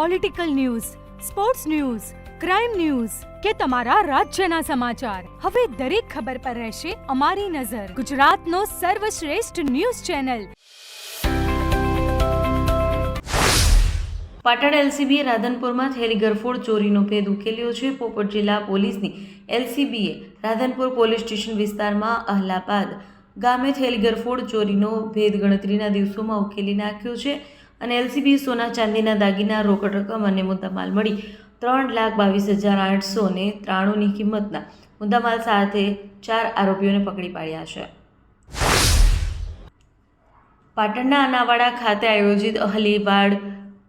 Political news sports news crime news કે તમારા રાજ્યના સમાચાર. હવે દરેક ખબર પર રહેશે અમારી નજર. ગુજરાતનો સર્વશ્રેષ્ઠ ન્યૂઝ ચેનલ. પાટણ એલસીબીએ રાધનપુરમાં થયેલી ગરફોડ ચોરીનો ભેદ ઉકેલ્યો છે. પોપટ જિલ્લા પોલીસની એલસીબીએ રાધનપુર પોલીસ સ્ટેશન વિસ્તારમાં અહલાબાદ ગામે થયેલી ગરફોડ ચોરીનો ભેદ ગણતરીના દિવસોમાં ઉકેલી નાખ્યો છે. અને એલસીબી સોના ચાંદીના દાગીના, રોકડ રકમ અને મુદ્દામાલ મળી. ત્રણ લાખ બાવીસ હજાર આઠસો ને ત્રાણુંની કિંમતના મુદ્દામાલ સાથે ચાર આરોપીઓને પકડી પાડ્યા છે. પાટણના અનાવાડા ખાતે આયોજિત અહલીવાડ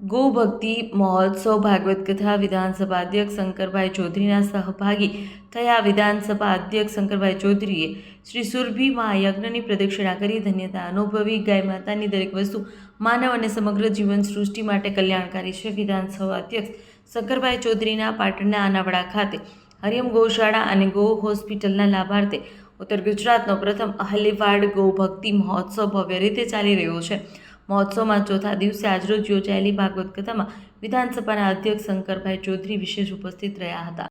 ગોભક્તિ, મહોત્સવ ભાગવત કથા વિધાનસભા અધ્યક્ષ શંકરભાઈ ચૌધરીના સહભાગી થયા વિધાનસભા અધ્યક્ષ શંકરભાઈ ચૌધરીએ શ્રી સુરભી મહાયજ્ઞની પ્રદક્ષિણા કરી ધન્યતા અનુભવી, ગાય માતાની દરેક વસ્તુ માનવ અને સમગ્ર જીવન સૃષ્ટિ માટે કલ્યાણકારી છે. વિધાનસભા અધ્યક્ષ શંકરભાઈ ચૌધરીના પાટણના આનાવાડા ખાતે હરિયમ ગૌશાળા અને ગૌ હોસ્પિટલના લાભાર્થે ઉત્તર ગુજરાતનો પ્રથમ અહલીવાડ ગૌ ભક્તિ મહોત્સવ ભવ્ય રીતે ચાલી રહ્યો છે. મહોત્સવમાં ચોથા દિવસે આજરોજ યોજાયેલી ભાગવત કથામાં વિધાનસભાના અધ્યક્ષ શંકરભાઈ ચૌધરી વિશેષ ઉપસ્થિત રહ્યા હતા.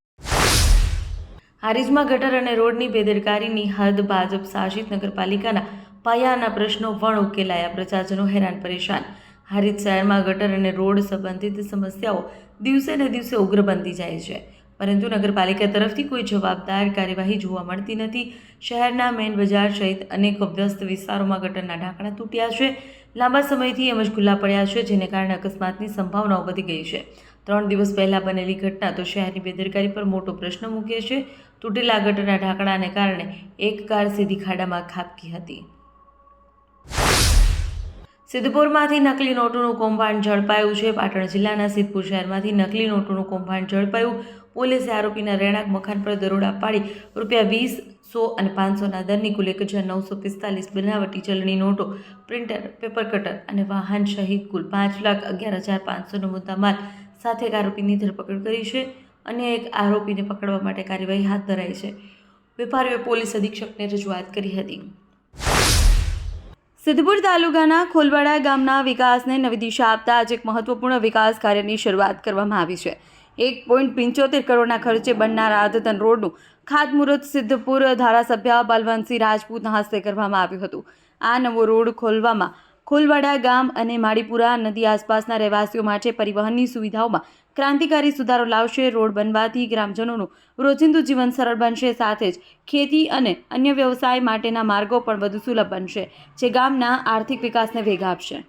હારીજમાં ગટર અને રોડની બેદરકારીની હદ ભાજપ શાસિત નગરપાલિકાના પાયાના પ્રશ્નો પણ ઉકેલાયા, પ્રજાજનો હેરાન પરેશાન. હારીજ શહેરમાં ગટર અને રોડ સંબંધિત સમસ્યાઓ દિવસે ને દિવસે ઉગ્ર બનતી જાય છે. પરંતુ નગરપાલિકા તરફથી કોઈ જવાબદાર કાર્યવાહી જોવા મળતી નથી. શહેરના મેઇન બજાર સહિત અનેક અભ્યસ્ત વિસ્તારોમાં ગટરના ઢાંકણા તૂટ્યા છે. લાંબા સમયથી એમ જ ખુલ્લા પડ્યા છે, જેને કારણે અકસ્માતની સંભાવનાઓ વધી ગઈ છે. ત્રણ દિવસ પહેલાં બનેલી ઘટના તો શહેરની બેદરકારી પર મોટો પ્રશ્ન મૂકે છે. તૂટેલા ગટરના ઢાંકણાને કારણે એક કાર સીધી ખાડામાં ખાબકી હતી. સિદ્ધપુરમાંથી નકલી નોટોનું કૌભાંડ ઝડપાયું છે. પાટણ જિલ્લાના સિદ્ધપુર શહેરમાંથી નકલી નોટોનું કૌભાંડ ઝડપાયું. પોલીસે આરોપીના રહેણાંક, મકાન પર દરોડા પાડી રૂપિયા વીસ, સો અને પાંચસોના દરની કુલ એક હજાર નવસો પિસ્તાલીસ બનાવટી ચલણી નોટો, પ્રિન્ટર, પેપર કટર અને વાહન સહિત કુલ પાંચ લાખ અગિયાર હજાર પાંચસોનો મુદ્દામાલ સાથે એક આરોપીની ધરપકડ કરી છે અને એક આરોપીને પકડવા માટે કાર્યવાહી હાથ ધરાઈ છે. વેપારીઓએ પોલીસ અધિક્ષકને રજૂઆત કરી હતી. સિદ્ધપુર તાલુકાના ખોલવાડા ગામના વિકાસને નવી દિશા આપતા આજે એક મહત્વપૂર્ણ વિકાસ કાર્યની શરૂઆત કરવામાં આવી છે. એક પોઈન્ટ પંચોતેર કરોડના ખર્ચે બનનાર આદતન રોડનું ખાતમુહૂર્ત સિદ્ધપુર ધારાસભ્ય બલવંતસિંહ રાજપૂતના હસ્તે કરવામાં આવ્યું હતું. આ નવો રોડ ખોલવામાં ખોલવાડા ગામ અને માળીપુરા નદી આસપાસના રહેવાસીઓ માટે પરિવહનની સુવિધાઓમાં ક્રાંતિકારી સુધારો લાવશે, રોડ બનવાથી ગ્રામજનોનું રોજિંદુ જીવન સરળ બનશે, સાથે જ ખેતી અને અન્ય વ્યવસાય માટેના માર્ગો પણ વધુ સુલભ બનશે, જે ગામના આર્થિક વિકાસને વેગ આપશે.